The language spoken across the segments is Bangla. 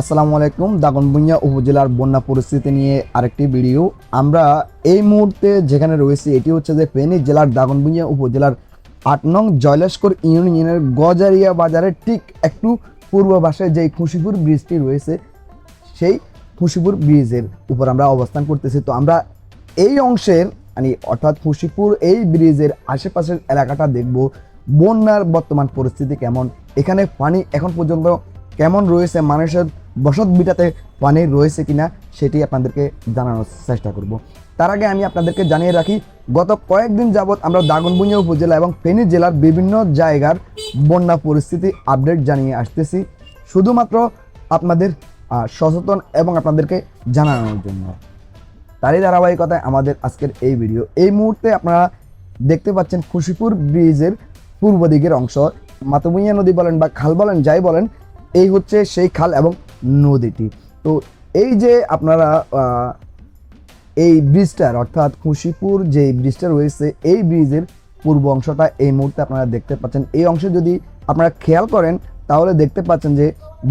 আসসালামু আলাইকুম, দাগনভূঞা উপজেলার বন্যা পরিস্থিতি নিয়ে আরেকটি ভিডিও। আমরা এই মুহূর্তে যেখানে রয়েছি, এটি হচ্ছে যে ফেনী জেলার দাগনভূঞা উপজেলার আট নং জয়লেশকর ইউনিয়নের গজারিয়া বাজারের ঠিক একটু পূর্ব পাশে যেই খুশিপুর ব্রিজটি রয়েছে, সেই খুশিপুর ব্রিজের উপর আমরা অবস্থান করতেছি। তো আমরা এই অংশের মানে অর্থাৎ খুশিপুর এই ব্রিজের আশেপাশের এলাকাটা দেখব, বন্যার বর্তমান পরিস্থিতি কেমন, এখানে পানি এখন পর্যন্ত কেমন রয়েছে, মানুষের বসত বিটাতে পানি রয়েছে কিনা সেটি আপনাদেরকে জানানোর চেষ্টা করব। তার আগে আমি আপনাদেরকে জানিয়ে রাখি, গত কয়েকদিন যাবৎ আমরা দাগনভূঞা উপজেলা এবং ফেনী জেলার বিভিন্ন জায়গার বন্যা পরিস্থিতি আপডেট জানিয়ে আসতেছি। শুধুমাত্র আপনাদের সচেতন এবং আপনাদেরকে জানানোর জন্য। তারই ধারাবাহিকতায় আমাদের আজকের এই ভিডিও। এই মুহূর্তে আপনারা দেখতে পাচ্ছেন খুশিপুর ব্রিজের পূর্ব দিকের অংশ। মাতবুইয়া নদী বলেন বা খাল বলেন, যাই বলেন এই হচ্ছে সেই খাল এবং নদীটি। তো এই যে আপনারা এই ব্রিজটার অর্থাৎ খুশিপুর যে ব্রিজটা রয়েছে, এই ব্রিজের পূর্ব অংশটা এই মুহূর্তে আপনারা দেখতে পাচ্ছেন। এই অংশে যদি আপনারা খেয়াল করেন, তাহলে দেখতে পাচ্ছেন যে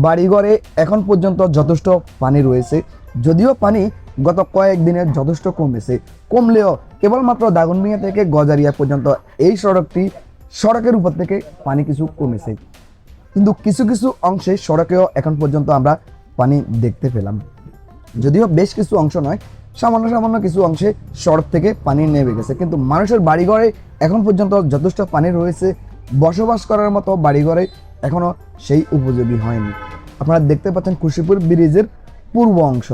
বাড়িঘরে এখন পর্যন্ত যথেষ্ট পানি রয়েছে। যদিও পানি গত কয়েকদিনে যথেষ্ট কমেছে। কমলেও কেবলমাত্র দাগনমিয়া থেকে গজারিয়া পর্যন্ত এই সড়কটি, সড়কের উপর থেকে পানি কিছু কমেছে। কিন্তু কিছু কিছু অংশে সড়কেও এখন পর্যন্ত আমরা পানি দেখতে পেলাম। যদিও বেশ কিছু অংশ নয়, সামান্য সামান্য কিছু অংশে সড়ক থেকে পানি নেমে গেছে। কিন্তু মানুষের বাড়িঘরে এখন পর্যন্ত যথেষ্ট পানি রয়েছে, বসবাস করার মতো বাড়িঘরে এখনও সেই উপযোগী হয়নি। আপনারা দেখতে পাচ্ছেন খুশিপুর ব্রিজের পূর্ব অংশ।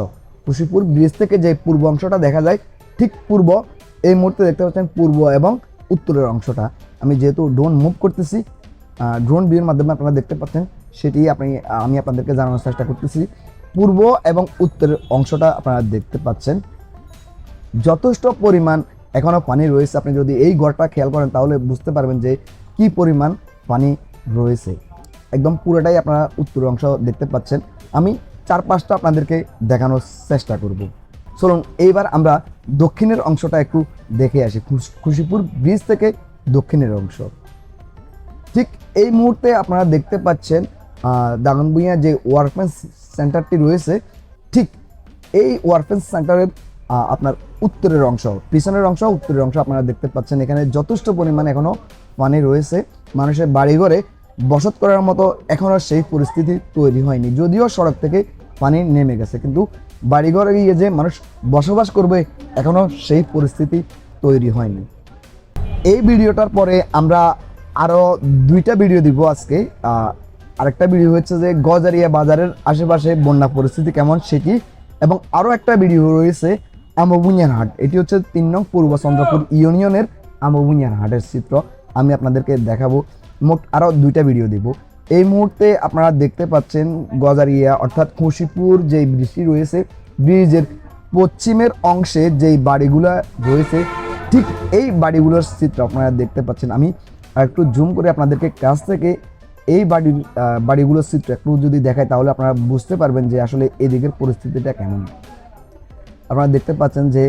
খুশিপুর ব্রিজ থেকে যে পূর্ব অংশটা দেখা যায়, ঠিক পূর্ব, এই মুহূর্তে দেখতে পাচ্ছেন পূর্ব এবং উত্তরের অংশটা। আমি যেহেতু ড্রোন মুভ করতেছি ড্রোন ভিউর মাধ্যমে আপনারা দেখতে পাচ্ছেন, সেটি আপনি আমি আপনাদেরকে জানানোর চেষ্টা করতেছি। পূর্ব এবং উত্তরের অংশটা আপনারা দেখতে পাচ্ছেন। যথেষ্ট পরিমাণ এখনও পানি রয়েছে। আপনি যদি এই ঘরটা খেয়াল করেন, তাহলে বুঝতে পারবেন যে কি পরিমাণ পানি রয়েছে। একদম পুরোটাই আপনারা উত্তর অংশ দেখতে পাচ্ছেন। আমি চার পাঁচটা আপনাদেরকে দেখানোর চেষ্টা করব। চলুন, এইবার আমরা দক্ষিণের অংশটা একটু দেখে আসি। খুশ- খুশিপুর ব্রিজ থেকে দক্ষিণের অংশ। ঠিক এই মুহূর্তে আপনারা দেখতে পাচ্ছেন দাগনভূঞা যে ওয়ার্কম্যান সেন্টারটি রয়েছে, ঠিক এই ওয়ার্কম্যান সেন্টারের আপনার উত্তরের অংশ, পিছনের অংশ, উত্তরের অংশ আপনারা দেখতে পাচ্ছেন। এখানে যথেষ্ট পরিমাণে এখনও পানি রয়েছে। মানুষের বাড়িঘরে বসত করার মতো এখনও সেই পরিস্থিতি তৈরি হয়নি। যদিও সড়ক থেকে পানি নেমে গেছে, কিন্তু বাড়িঘরে গিয়ে যে মানুষ বসবাস করবে এখনও সেই পরিস্থিতি তৈরি হয়নি। এই ভিডিওটার পরে আমরা আরও দুইটা ভিডিও দিব আজকে। আরেকটা ভিডিও হচ্ছে যে গজারিয়া বাজারের আশেপাশে বন্যা পরিস্থিতি কেমন সেটি এবং আরও একটা ভিডিও রয়েছে আমবুনিয়ার হাট। এটি হচ্ছে তিন নং পূর্ব চন্দ্রপুর ইউনিয়নের আমবুনিয়ার হাটের চিত্র। আমি আপনাদেরকে দেখাবো। মোট আরও দুইটা ভিডিও দিব। এই মুহূর্তে আপনারা দেখতে পাচ্ছেন গজারিয়া অর্থাৎ খুশিপুর যেই ব্রিজটি রয়েছে, ব্রিজের পশ্চিমের অংশে যেই বাড়িগুলো রয়েছে, ঠিক এই বাড়িগুলোর চিত্র আপনারা দেখতে পাচ্ছেন। আমি একটু জুম করে আপনাদেরকে কাছ থেকে এই বাড়ির বাড়িগুলোর চিত্র একটু যদি দেখায় তাহলে আপনারা বুঝতে পারবেন যে আসলে এদিকের পরিস্থিতিটা কেমন। আপনারা দেখতে পাচ্ছেন যে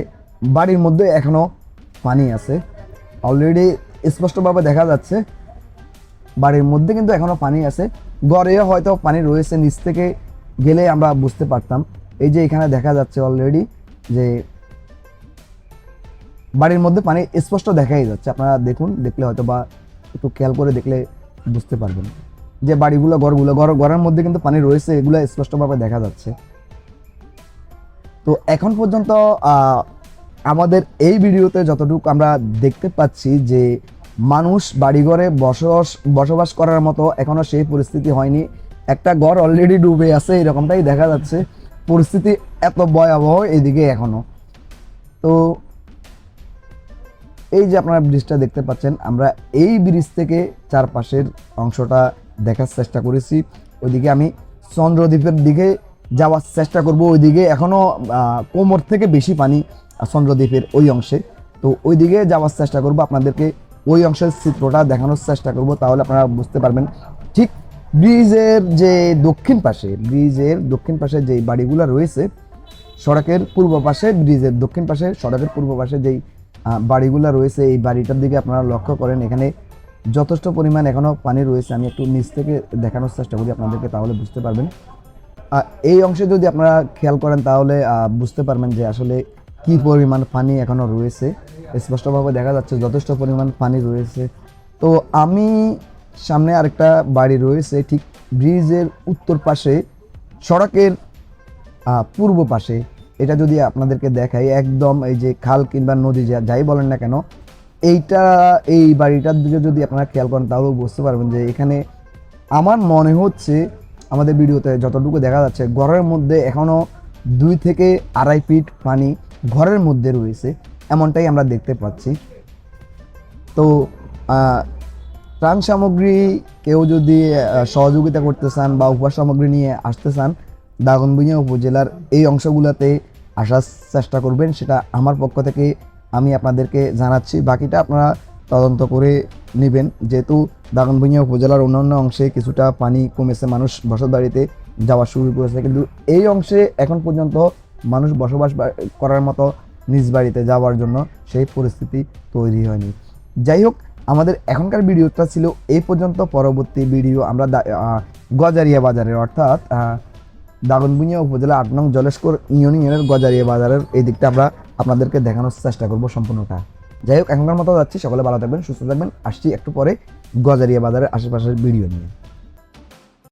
বাড়ির মধ্যে এখনও পানি আছে। অলরেডি স্পষ্টভাবে দেখা যাচ্ছে, বাড়ির মধ্যে কিন্তু এখনও পানি আছে। গড়েও হয়তো পানি রয়েছে, নিচ থেকে গেলে আমরা বুঝতে পারতাম। এই যে এখানে দেখা যাচ্ছে অলরেডি যে বাড়ির মধ্যে পানি স্পষ্ট দেখাই যাচ্ছে। আপনারা দেখুন, দেখলে হয়তো বা একটু খেয়াল করে দেখলে বুঝতে পারবেন। যে বাড়িগুলো, ঘরগুলো, ঘর, ঘরের মধ্যে কিন্তু পানি রয়েছে, এগুলো স্পষ্টভাবে দেখা যাচ্ছে। তো এখন পর্যন্ত আমাদের এই ভিডিওতে যতটুকু আমরা দেখতে পাচ্ছি যে মানুষ বাড়িঘরে বসবাস বসবাস করার মতো এখনও সেই পরিস্থিতি হয়নি। একটা ঘর অলরেডি ডুবে আছে, এরকমটাই দেখা যাচ্ছে। পরিস্থিতি এত ভয়াবহ এদিকে এখনও। তো এই যে আপনারা ব্রিজটা দেখতে পাচ্ছেন, আমরা এই ব্রিজ থেকে চারপাশের অংশটা দেখার চেষ্টা করেছি। ওইদিকে আমি চন্দ্রদ্বীপের দিকে যাওয়ার চেষ্টা করব। ওইদিকে এখনও কোমর থেকে বেশি পানি চন্দ্রদ্বীপের ওই অংশে। তো ওইদিকে যাওয়ার চেষ্টা করব, আপনাদেরকে ওই অংশের চিত্রটা দেখানোর চেষ্টা করব, তাহলে আপনারা বুঝতে পারবেন। ঠিক ব্রিজের যে দক্ষিণ পাশে, ব্রিজের দক্ষিণ পাশে যে বাড়িগুলো রয়েছে, সড়কের পূর্ব পাশে, ব্রিজের দক্ষিণ পাশে, সড়কের পূর্ব পাশে যেই বাড়িগুলো রয়েছে, এই বাড়িটার দিকে আপনারা লক্ষ্য করেন, এখানে যথেষ্ট পরিমাণ এখনও পানি রয়েছে। আমি একটু নিচ থেকে দেখানোর চেষ্টা করি আপনাদেরকে, তাহলে বুঝতে পারবেন। এই অংশে যদি আপনারা খেয়াল করেন, তাহলে বুঝতে পারবেন যে আসলে কি পরিমাণ পানি এখনও রয়েছে। স্পষ্টভাবে দেখা যাচ্ছে যথেষ্ট পরিমাণ পানি রয়েছে। তো আমি সামনে আরেকটা বাড়ি রয়েছে, ঠিক ব্রিজের উত্তর পাশে, সড়কের পূর্ব পাশে। এটা যদি আপনাদেরকে দেখাই, একদম এই যে খাল কিংবা নদী যা- যাই বলেন না কেন, এইটা, এই বাড়িটার দিকে যদি আপনারা খেয়াল করেন, তাহলেও বুঝতে পারবেন যে এখানে আমার মনে হচ্ছে আমাদের ভিডিওতে যতটুকু দেখা যাচ্ছে, ঘরের মধ্যে এখনও দুই থেকে আড়াই ফিট পানি ঘরের মধ্যে রয়েছে, এমনটাই আমরা দেখতে পাচ্ছি। তো ত্রাণ সামগ্রী কেউ যদি সহযোগিতা করতে চান বা উপহার সামগ্রী নিয়ে আসতে চান দাগনভূঞা উপজেলার এই অংশগুলোতে আসার চেষ্টা করবেন, সেটা আমার পক্ষ থেকে আমি আপনাদেরকে জানাচ্ছি। বাকিটা আপনারা তদন্ত করে নেবেন। যেহেতু দাগনভূঞা উপজেলার অন্যান্য অংশে কিছুটা পানি কমেছে, মানুষ বসত বাড়িতে যাওয়া শুরু করেছে। কিন্তু এই অংশে এখন পর্যন্ত মানুষ বসবাস করার মতো নিজ বাড়িতে যাওয়ার জন্য সেই পরিস্থিতি তৈরি হয়নি। যাই হোক, আমাদের এখনকার ভিডিওটা ছিল এই পর্যন্ত। পরবর্তী ভিডিও আমরা গজারিয়া বাজারের অর্থাৎ দাগনভূঞা উপজেলা আট নং জলেশকর ইউনিয়নের গজারিয়া বাজারের এই দিকটা আমরা আপনাদেরকে দেখানোর চেষ্টা করব সম্পূর্ণটা। যাই হোক, এখনকার মতো যাচ্ছি। সকলে ভালো থাকবেন, সুস্থ থাকবেন। আসছি একটু পরে গজারিয়া বাজারের আশেপাশের ভিডিও নিয়ে।